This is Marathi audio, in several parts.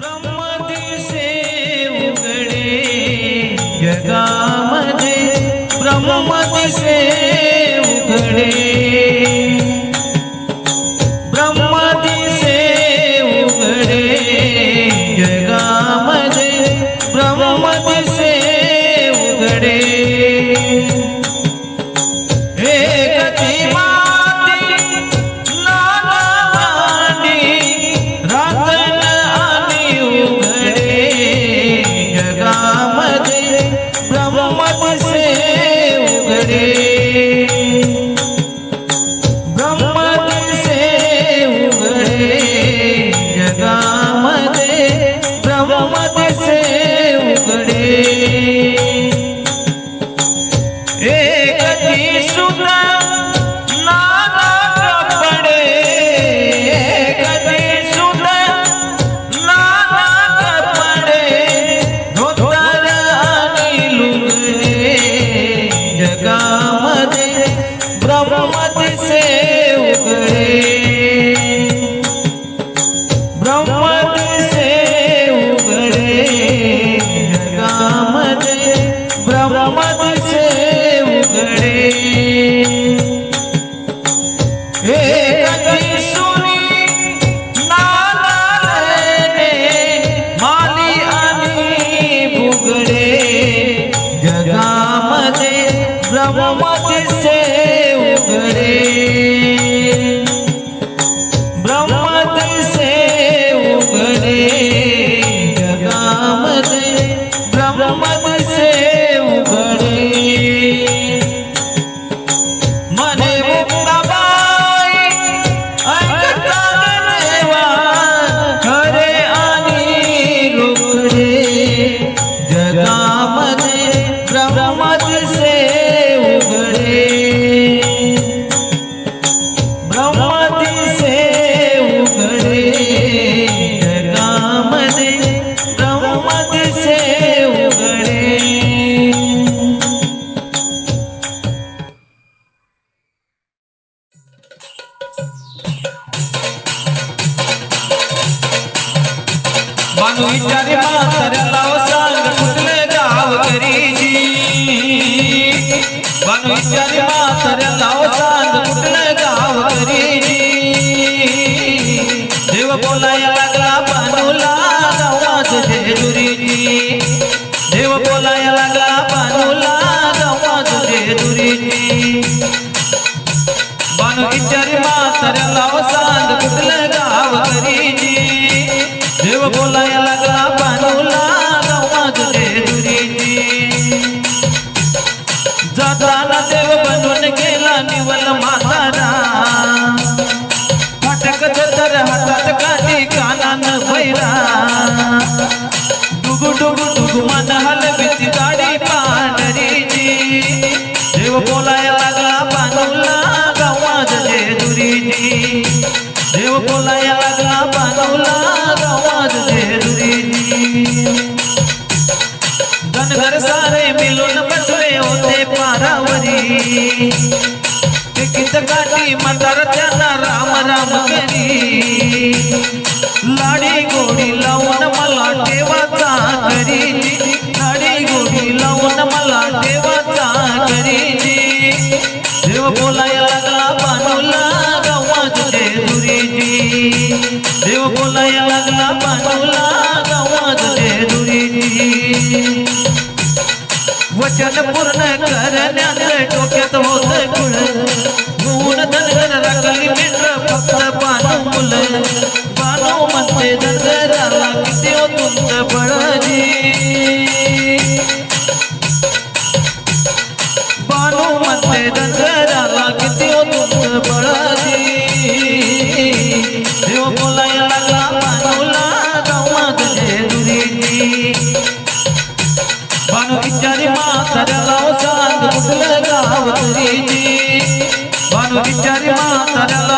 Vamos. से उगरे मत से Yeah. विचारी म्हाताऱ्याला सांग कुठलं गाव करीची देव बोलायला लागला पानूला माझे दुरीची. जाताना देव बनून गेला निवल म्हातारा. फाटक तर हातात काठी कानान भैरा. डुगू डुगू करी तिकीट काढी म्हातारा त्याला राम राम करी स्वप्न पूर्ण करण्यात डोक्यात होत कुळ. धुवून धनगर लागली मित्र फक्त बानू मुल बानू म्हणते धनगराला किती हो तुमचं बळजी जय माता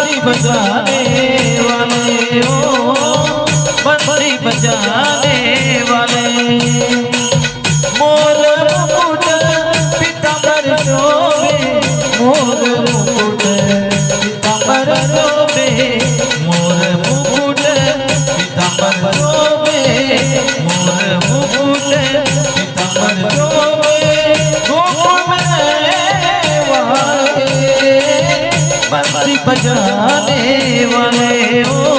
મારી બસા દેવાને ઓ भजने वाले ओ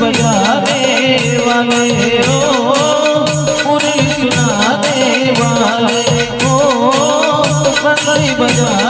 बता दे वाले ओ उन्हें सुना दे वाले ओ बता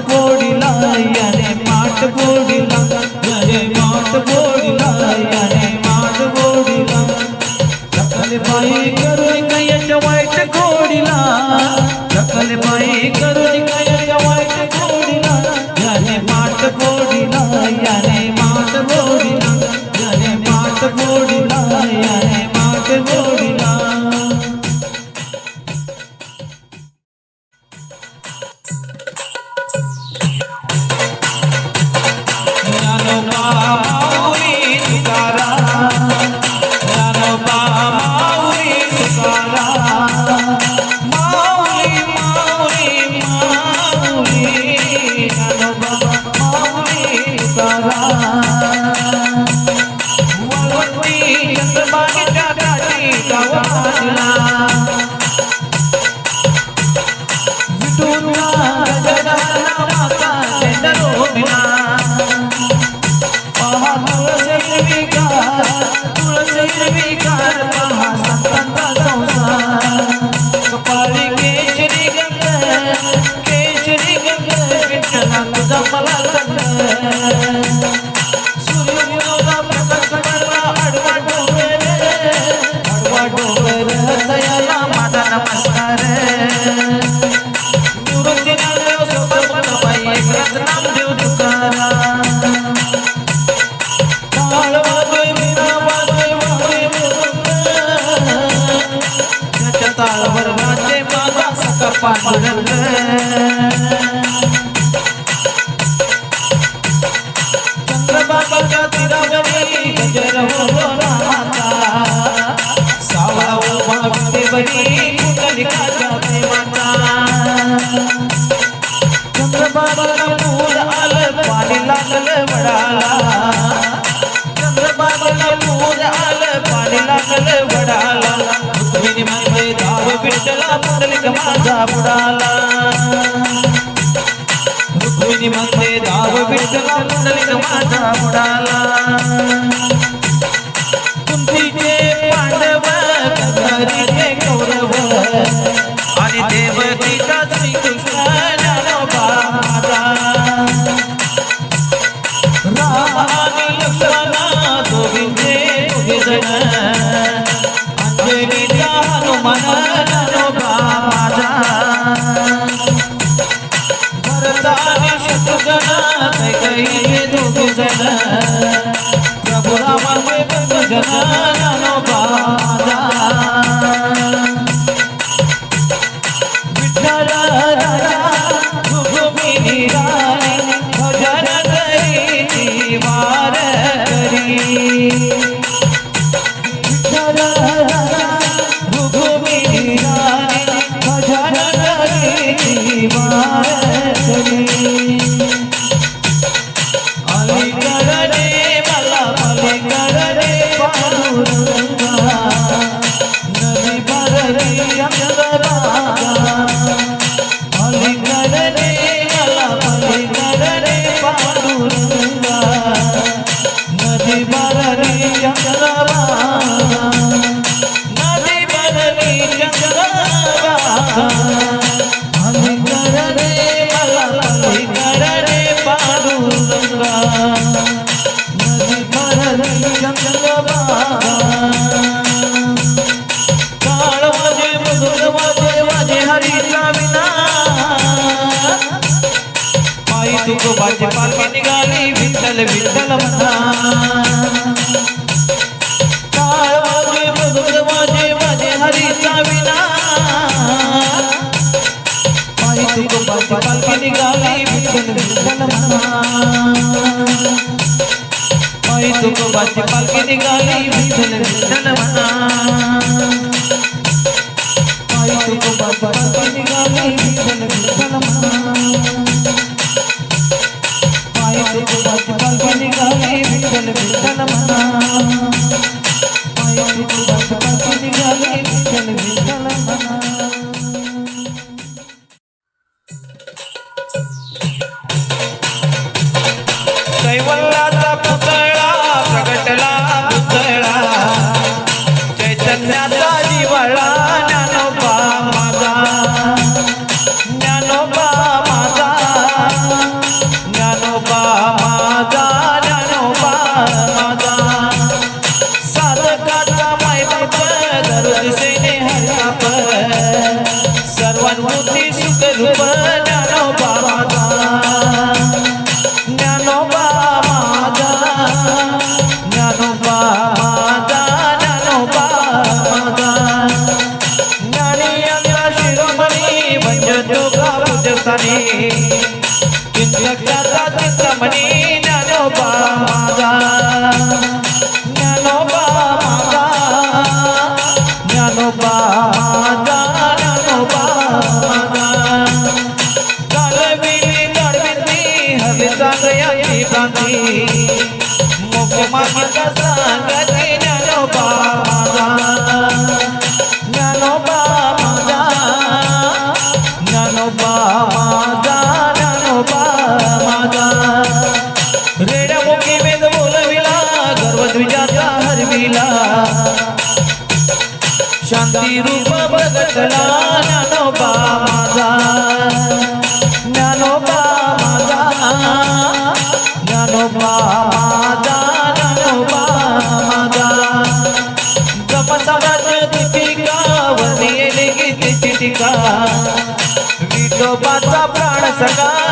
போடிலாயா वडाला. वडाला. रुक्मिणी म्हणते धाव विठ्ठला पुंडलिक माझा बुडाला. रुक्मिणी म्हणते धाव विठ्ठला Mira पालखी निघाली विठ्ठल म्हणा. आई तुकोबाची पालखी निघाली विठ्ठल विठ्ठल म्हणा. wala. জানি 감사합니다.